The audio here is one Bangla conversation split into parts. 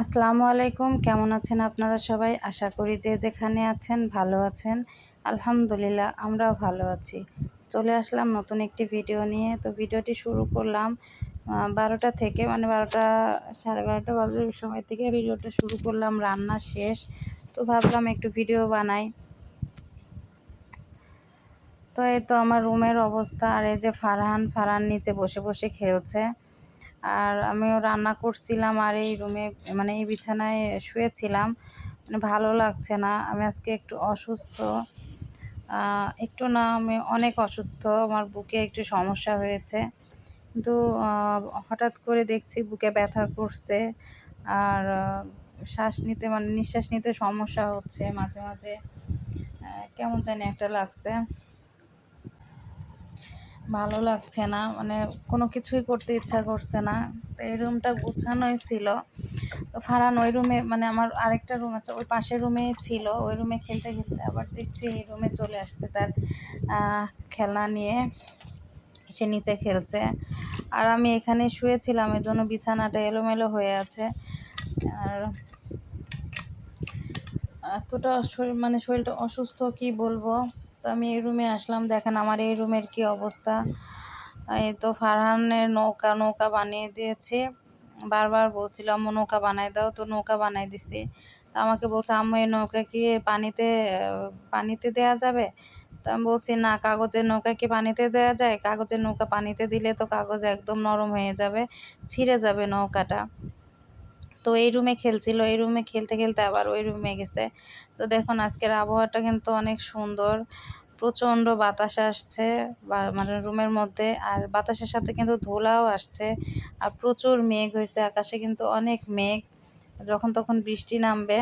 আসসালামু আলাইকুম, কেমন আছেন আপনারা সবাই? আশা করি যে যেখানে আছেন ভালো আছেন। আলহামদুলিল্লাহ, আমরাও ভালো আছি। চলে আসলাম নতুন একটি ভিডিও নিয়ে। তো ভিডিওটি শুরু করলাম বারোটা থেকে মানে বারোটা, সাড়ে বারোটা বাজে সময় থেকে ভিডিওটা শুরু করলাম, রান্না শেষ। তো ভাবলাম একটু ভিডিও বানাই। তো এই তো আমার রুমের অবস্থা, আর এই যে ফারহান ফারহান নিচে বসে বসে খেলছে। আর আমিও রান্না করছিলাম আর এই রুমে মানে এই বিছানায় শুয়েছিলাম। মানে ভালো লাগছে না। আমি আজকে একটু অসুস্থ। একটু না, আমি অনেক অসুস্থ। আমার বুকে একটু সমস্যা হয়েছে। কিন্তু হঠাৎ করে দেখছি বুকে ব্যথা করছে। আর শ্বাস নিতে মানে নিঃশ্বাস নিতে সমস্যা হচ্ছে মাঝে মাঝে। কেমন জানি একটা লাগছে। ভালো লাগছে না মানে কোনো কিছুই করতে ইচ্ছা করছে না। এই রুমটা গুছানোই ছিল। তো ফারান ওই রুমে মানে আমার আরেকটা রুম আছে, ওই পাশের রুমে ছিল। ওই রুমে খেলতে খেলতে আবার দেখছি এই রুমে চলে আসতে তার খেলনা নিয়ে। এসে নিচে খেলছে। আর আমি এখানে শুয়েছিলাম এর জন্য বিছানাটা এলোমেলো হয়ে আছে। আর এতটা শরীর মানে শরীরটা অসুস্থ, কি বলব? তো আমি এই রুমে আসলাম। দেখেন আমার এই রুমের কি অবস্থা। এই তো ফারহানের নৌকা নৌকা বানিয়ে দিয়েছে। বারবার বলছিলাম নৌকা বানাই দাও। তো নৌকা বানাই দিছি। তো আমাকে বলছে, আম্মু, এই নৌকা কি পানিতে পানিতে দেয়া যাবে? তো আমি বলছি, না, কাগজের নৌকা কি পানিতে দেওয়া যায়? কাগজের নৌকা পানিতে দিলে তো কাগজ একদম নরম হয়ে যাবে, ছিঁড়ে যাবে নৌকাটা। তো এই রুমে খেলছিল, এই রুমে খেলতে খেলতে আবার ওই রুমে গেছে। তো দেখুন, আজকের আবহাওয়াটা কিন্তু অনেক সুন্দর। প্রচণ্ড বাতাস আসছে মানে রুমের মধ্যে, আর বাতাসের সাথে কিন্তু ধুলাও আসছে, আর প্রচুর মেঘ হয়েছে, আকাশে কিন্তু অনেক মেঘ, যখন তখন বৃষ্টি নামবে।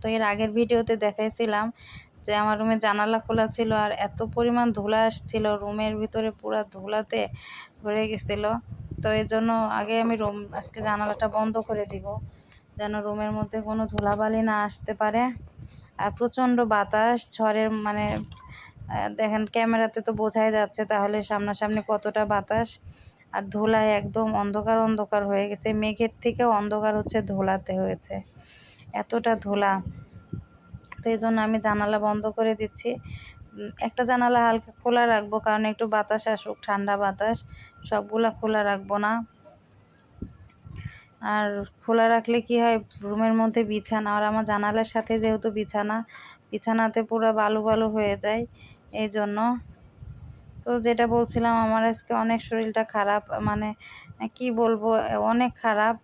তো এর আগের ভিডিওতে দেখাইছিলাম যে আমার রুমে জানালা খোলা ছিল, আর এত পরিমাণ ধুলা আসছিল রুমের ভিতরে পুরো ধুলাতে ভরে গেছিল। তো এই জন্য আগে আমি রুম, আজকে জানালাটা বন্ধ করে দিব, যেন রুমের মধ্যে কোনো ধুলাবালি না আসতে পারে। আর প্রচণ্ড বাতাস, ঝড়ের মানে দেখেন ক্যামেরাতে তো বোঝাই যাচ্ছে তাহলে সামনাসামনি কতটা বাতাস। আর ধুলায় একদম অন্ধকার অন্ধকার হয়ে গেছে। মেঘের থেকেও অন্ধকার হচ্ছে, ধুলাতে হয়েছে। এতটা ধুলা। তো এই জন্য আমি জানালা বন্ধ করে দিচ্ছি। একটা জানালা হালকা খোলা রাখব, কারণ একটু বাতাস আসুক, ঠান্ডা বাতাস, সবগুলা খোলা রাখব না। আর খোলা রাখলে কি হয়, রুমের মধ্যে বিছানা, আর আমার জানালার সাথে যেহেতু বিছানা, বিছানাতে পুরো বালু বালু হয়ে যায়, এই জন্য। তো যেটা বলছিলাম, আমার আজকে অনেক শরীরটা খারাপ মানে কি বলব, অনেক খারাপ।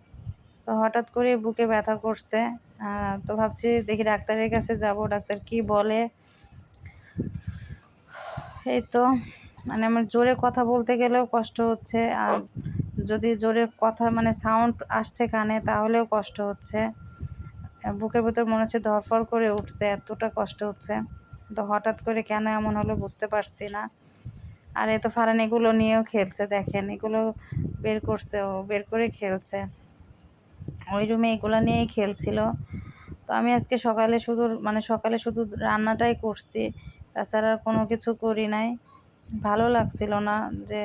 তো হঠাৎ করে বুকে ব্যথা করছে তো ভাবছি দেখি ডাক্তারের কাছে যাব, ডাক্তার কি বলে। এই তো মানে আমার জোরে কথা বলতে গেলেও কষ্ট হচ্ছে, আর যদি জোরে কথা মানে সাউন্ড আসছে কানে, তাহলেও কষ্ট হচ্ছে। বুকের ভিতর মনে হচ্ছে ধরফর করে উঠছে, এতটা কষ্ট হচ্ছে। তো হঠাৎ করে কেন এমন হলো বুঝতে পারছি না। আর এ তো ফারান এগুলো নিয়েও খেলছে, দেখেন, এগুলো বের করছে ও, বের করে খেলছে। ওই রুমে এগুলো নিয়েই খেলছিল। তো আমি আজকে সকালে শুধু মানে সকালে শুধু রান্নাটাই করছি। তাছাড়া কোনো কিছু করি নাই। ভালো লাগছিল না যে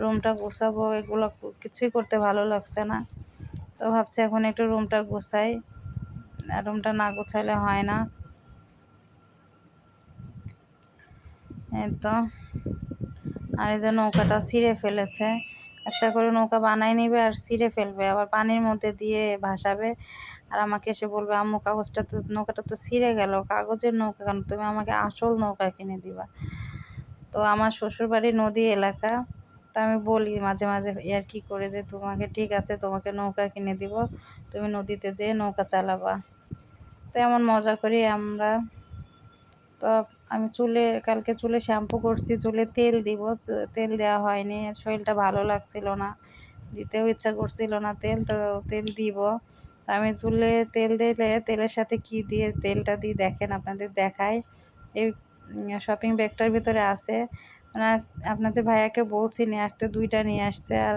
রুমটা গোছাবো, এগুলো কিছুই করতে ভালো লাগছে না। তো ভাবছি এখন একটু রুমটা গোছাই রুমটা না গোছাইলে হয় না। এই তো। আর এই যে নৌকাটা ছিঁড়ে ফেলেছে, একটা করে নৌকা বানাই নিবে আর ছিঁড়ে ফেলবে, আবার পানির মধ্যে দিয়ে ভাসাবে। আর আমাকে এসে বলবে, আম্মু, কাগজটা তো, নৌকাটা তো ছিঁড়ে গেল, কাগজের নৌকা কেন? তুমি আমাকে আসল নৌকা কিনে দিবা। তো আমার শ্বশুরবাড়ি নদী এলাকা। তো আমি বলি মাঝে মাঝে আর কি করে যে তোমাকে, ঠিক আছে, তোমাকে নৌকা কিনে দিব, তুমি নদীতে যেয়ে নৌকা চালাবা। তো এমন মজা করি আমরা। তো আমি চুলে, কালকে চুলে শ্যাম্পু করছি, চুলে তেল দিব তেল দেওয়া হয়নি, শরীরটা ভালো লাগছিল না, দিতেও ইচ্ছা করছিল না, তেল তো, তেল দিব। আমি চুলে তেল দিলে, তেলের সাথে কি দিয়ে তেলটা দিয়ে দেখেন, আপনাদের দেখায় এই শপিং ব্যাগটার ভিতরে আছে। মানে আপনাদের ভাইয়াকে বলছি, নিয়ে আসতে, দুইটা নিয়ে আসতে। আর,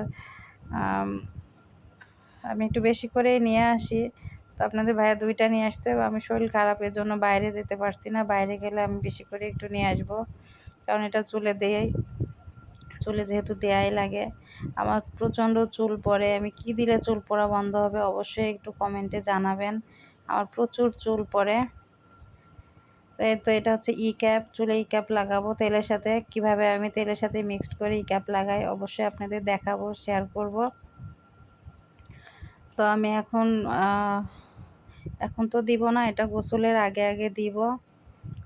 আমি একটু বেশি করেই নিয়ে আসি। তো আপনাদের ভাইয়া দুইটা নিয়ে আসতে, আমি শরীর খারাপের জন্য বাইরে যেতে পারছি না। বাইরে গেলে আমি বেশি করে একটু নিয়ে আসব। কারণ এটা চুলে দিয়েই চুলে যেহেতু দেয়াই লাগে, আমার প্রচণ্ড চুল পড়ে, আমি কি দিলে চুল পড়া বন্ধ হবে অবশ্যই একটু কমেন্টে জানাবেন। আমার প্রচুর চুল পড়ে। তো এটা হচ্ছে ই ক্যাপ চুলে ই ক্যাপ লাগাবো তেলের সাথে। কীভাবে আমি তেলের সাথে মিক্সড করে ই ক্যাপ লাগাই অবশ্যই আপনাদের দেখাবো শেয়ার করব। তো আমি এখন এখন তো দিব না, এটা গোসলের আগে আগে দিব।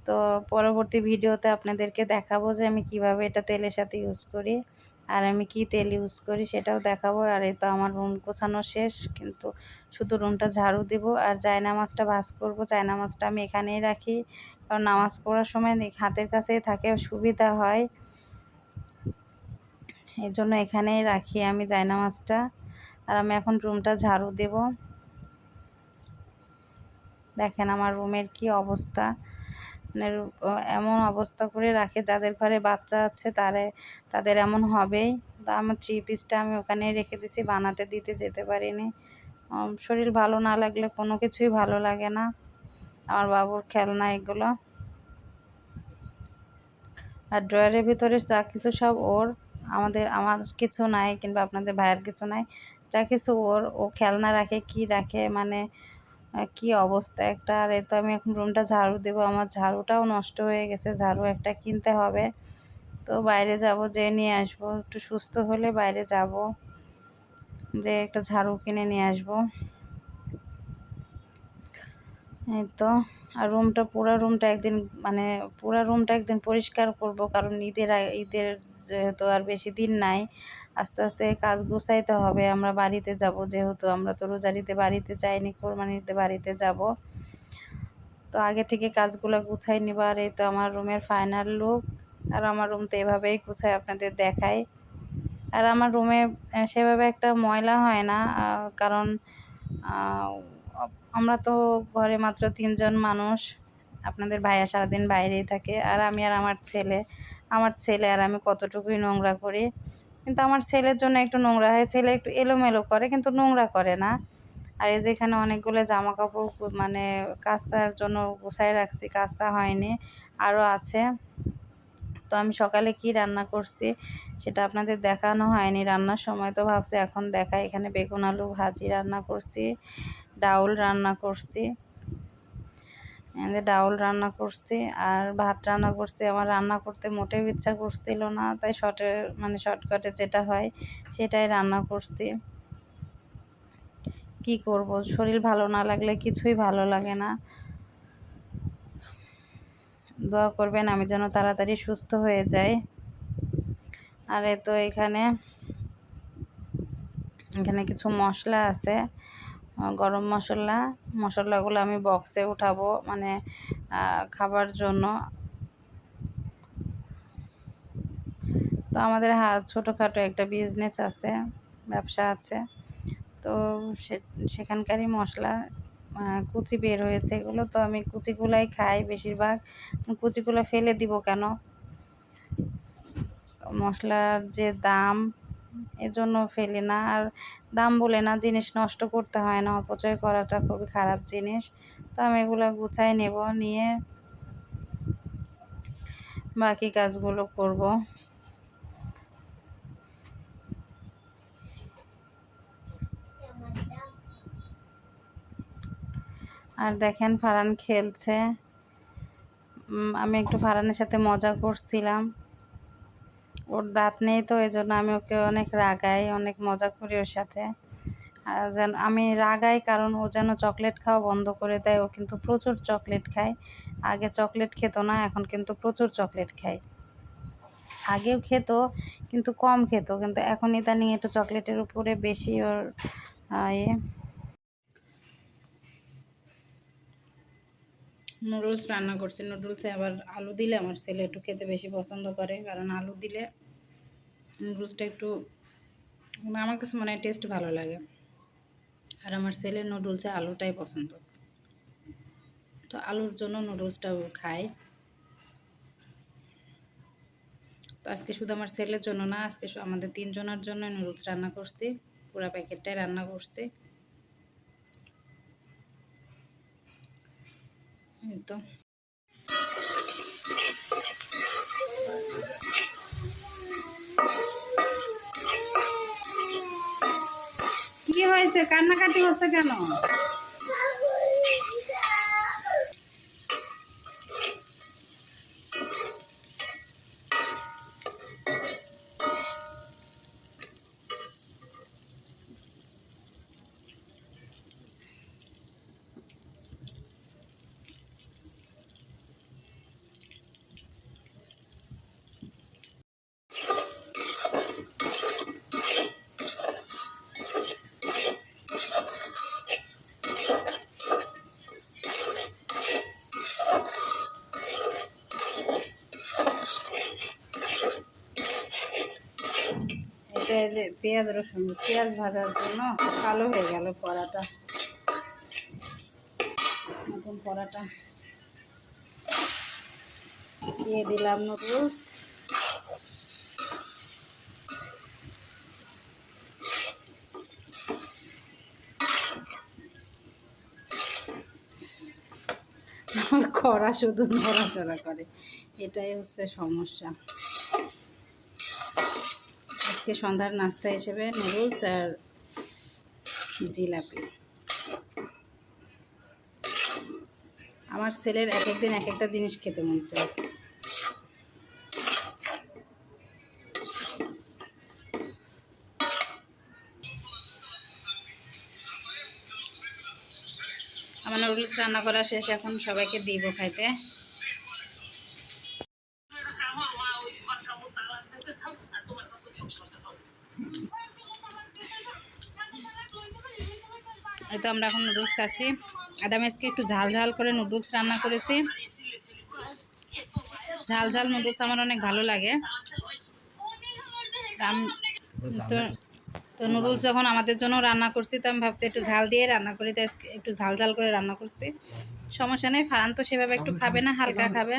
তো পরবর্তী ভিডিওতে আপনাদেরকে দেখাবো যে আমি কীভাবে এটা তেলের সাথে ইউজ করি, আর আমি কি তেল ইউজ করি সেটাও দেখাবো। আর এই তো আমার রুম গোছানো শেষ, কিন্তু শুধু রুমটা ঝাড়ু দিব। আর জায়নামাজটা ভাজ করব। জায়নামাজটা আমি এখানেই রাখি, কারণ নামাজ পড়ার সময় হাতের কাছেই থাকে, সুবিধা হয়। এই জন্য এখানেই রাখি আমি জায়নামাজটা আর আমি এখন রুমটা ঝাড়ু দেব। দেখেন আমার রুমের কি অবস্থা। মানে এমন অবস্থা করে রাখে যাদের ঘরে বাচ্চা আছে তারে, তাদের এমন হবেই। তা আমার থ্রি পিসটা আমি ওখানেই রেখে দিছি, বানাতে দিতে যেতে পারিনি। শরীর ভালো না লাগলে কোনো কিছুই ভালো লাগে না। আমার বাবুর খেলনা এগুলো। আর ড্রয়ারের ভিতরে যা কিছু সব ওর। আমাদের, আমার কিছু নাই কিংবা আপনাদের ভাইয়ের কিছু নাই। যা কিছু ওর, ও খেলনা রাখে, কি রাখে মানে কি অবস্থা? একটা, আর তো আমি এখন রুমটা ঝাড়ু দেবো, আমার ঝাড়ুটাও নষ্ট হয়ে গেছে, ঝাড়ু একটা কিনতে হবে। তো বাইরে যাব, যে নিয়ে আসব, একটু সুস্থ হলে বাইরে যাব, যে একটা ঝাড়ু কিনে নিয়ে আসব। এই তো, আর রুমটা পুরো রুমটা একদিন মানে পুরো রুমটা একদিন পরিষ্কার করব, কারণ ঈদের ঈদের যেহেতু আর বেশি দিন নাই আস্তে আস্তে কাজ গুছাইতে হবে, আমরা বাড়িতে যাব যেহেতু, আমরা তো রোজারিতে বাড়িতে যাইনি কোরবানিতে বাড়িতে যাব। তো আগে থেকে কাজগুলো গুছাই নিবার, এই তো আমার রুমের ফাইনাল লুক আর আমার রুম তো এভাবেই গুছাই আপনাদের দেখাই। আর আমার রুমে সেভাবে একটা ময়লা হয় না কারণ আমরা তো ঘরে মাত্র তিনজন মানুষ, আপনাদের ভাইয়া সারাদিন বাইরেই থাকে, আর আমি আর আমার ছেলে আমার ছেলে আর আমি কতটুকুই নোংরা করি কিন্তু আমার ছেলের জন্য একটু নোংরা হয়। ছেলে একটু এলোমেলো করে, কিন্তু নোংরা করে না। আর এই যেখানে অনেকগুলো জামা কাপড় মানে কাচার জন্য গুছাই রাখছি কাঁচা হয়নি, আরও আছে। তো আমি সকালে কি রান্না করছি সেটা আপনাদের দেখানো হয়নি রান্নার সময়, তো ভাবছি এখন দেখা এখানে বেগুন আলু ভাজি রান্না করছি, ডাউল রান্না করছি। ডাউল রান্না করছি আর ভাত রান্না করছি। আমার রান্না করতে মোটেও ইচ্ছা করছিল না, তাই শর্টে মানে শর্টকাটে যেটা হয় সেটাই রান্না করছি। কি করব? শরীর ভালো না লাগলে কিছুই ভালো লাগে না। দোয়া করবেন আমি যেন তাড়াতাড়ি সুস্থ হয়ে যাই। আর এ তো এখানে এখানে কিছু মশলা আছে। গরম মশলা। মশলাগুলো আমি বক্সে উঠাবো মানে খাবার জন্য। তো আমাদের হাত ছোটোখাটো একটা বিজনেস আছে, ব্যবসা আছে। তো সেখানকারই মশলা কুচি বের হয়েছে। এগুলো তো আমি কুচিগুলাই খাই বেশিরভাগ। কুচিগুলো ফেলে দিব কেন? মশলার যে দাম এজন্য ফেলি না। আর দাম বলে না, জিনিস নষ্ট করতে হয় না। অপচয় করাটা খুবই খারাপ জিনিস। তো আমি এগুলো গুছাই নেব, নিয়ে বাকি কাজগুলো করব। আর দেখেন ফারান খেলছে। আমি একটু ফারানের সাথে মজা করছিলাম। ওর দাঁত নেই তো এই জন্য আমি ওকে অনেক রাগাই, অনেক মজা করি ওর সাথে। যেন, আমি রাগাই কারণ ও যেন চকলেট খাওয়া বন্ধ করে দেয়, ও কিন্তু প্রচুর চকলেট খায়। আগে চকলেট খেত না, এখন কিন্তু প্রচুর চকলেট খায়। আগেও খেত, কিন্তু কম খেত, কিন্তু এখন ইদানিং একটু চকলেটের উপরে বেশি ওর ইয়ে। নুডলস রান্না করছি। নুডলসে আবার আলু দিলে আমার ছেলে একটু খেতে বেশি পছন্দ করে, কারণ আলু দিলে নুডলসটা একটু মানে আমার কাছে মনে হয় টেস্ট ভালো লাগে। আর আমার ছেলের নুডলসে আলুটাই পছন্দ। তো আলুর জন্য নুডলসটাও খাই তো আজকে শুধু আমার ছেলের জন্য না, আজকে আমাদের তিনজনের জন্য নুডলস রান্না করছি। পুরো প্যাকেটটাই রান্না করছি। তো। হয়েছে কান্নাকাটি হচ্ছে কেন? যে পেঁয়াজ রসুন, পেঁয়াজ ভাজার জন্য কালো হয়ে গেল পরাটা। নতুন পরাটা। দিয়ে দিলাম নুডলস আমার কড়া শুধু নড়াচড়া করে। এটাই হচ্ছে সমস্যা। আজকে সন্ধ্যার নাস্তা হিসেবে নুডলস আর জিলাপি। আমার ছেলের এক একদিন এক একটা জিনিস খেতে মন চায়। আমার নুডলস রান্না করা শেষ, এখন সবাইকে দিব খাইতে। আমরা এখন নুডলস খাচ্ছি। আদামেসকে একটু ঝাল ঝাল করে নুডলস রান্না করেছি। ঝাল ঝাল নুডলস আমার অনেক ভালো লাগে। তো তো নুডলস যখন আমাদের জন্য রান্না করছি তো আমি ভাবছি একটু ঝাল দিয়ে রান্না করি তো একটু ঝাল ঝাল করে রান্না করছি। সমস্যা নেই ফারান তো সেভাবে একটু খাবে না হালকা খাবে।